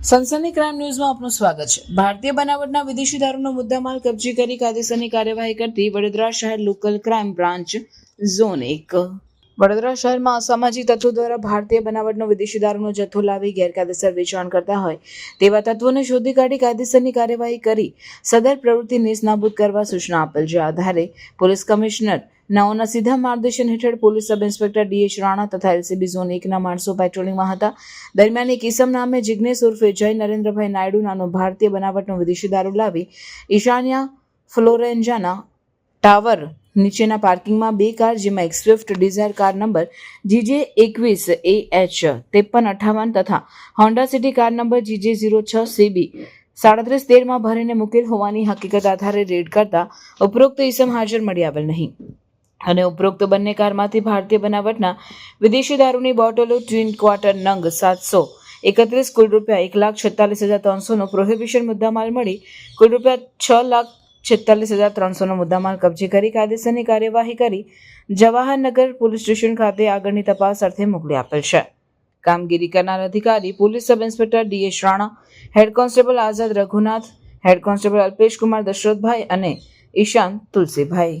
સનસની crime ન્યૂઝમાં આપનું સ્વાગત છે. ભારતીય બનાવટના વિદેશી દારૂનો મુદ્દામાલ કબજે કરી કાયદેસરની કાર્યવાહી કરતી વડોદરા શહેર લોકલ ક્રાઇમ બ્રાન્ચ ઝોન એક. વડોદરા શહેરમાં અસામાજિક તત્વો દ્વારા ભારતીય બનાવટનો વિદેશી દારૂનો જથ્થો લાવી ગેરકાયદેસર વેચાણ કરતા હોય તેવા તત્વોને શોધી કાઢી કાયદેસરની કાર્યવાહી કરી સદર પ્રવૃત્તિ નિષ્નાબૂદ કરવા સૂચના આપેલ જે આધારે પોલીસ કમિશનર નાઓના સીધા માર્ગદર્શન હેઠળ police sub inspector DH Rana તથા એલસીબી ઝોન એકના માણસો પેટ્રોલિંગમાં હતા. દરમિયાન એક ઇસમ નામે જિજ્ઞેશ ઉર્ફે જય નરેન્દ્રભાઈ નાયડુ નાનો ભારતીય બનાવટનો વિદેશી દારૂ લાવી ઈશાન્યા ફ્લોરેન્જાના ટાવર નીચેના પાર્કિંગમાં બે કાર, જેમાં એક Swift Dzire car number GJ એકવીસ એ એચ ત્રેપન અઠાવન તથા Honda City car number GJ zero છ સીબી સાડત્રીસ તેરમાં ભરીને મૂકેલ હોવાની હકીકત આધારે રેડ કરતા ઉપરોક્ત ઇસમ હાજર મળી આવેલ નહીં. અને ઉપરોક્ત બંને કારમાંથી ભારતીય બનાવટના વિદેશી દારૂની બોટલો ટ્વિન ક્વાર્ટર નંગ સાતસો એકત્રીસ, કુલ રૂપિયા એક લાખ છેતાલીસ હજાર ત્રણસોનો પ્રોહિબિશન મુદ્દામાલ મળી. કુલ રૂપિયા છ લાખ છેતાલીસ હજાર ત્રણસોનો મુદ્દામાલ કબજે કરી કાયદેસરની કાર્યવાહી કરી જવાહરનગર પોલીસ સ્ટેશન ખાતે આગળની તપાસ અર્થે મોકલી આપેલ છે. કામગીરી કરનાર અધિકારી police sub inspector DH Rana, head constable Azad Raghunath, head constable Alpesh Kumar Dashrathbhai અને ઈશાન તુલસીભાઈ.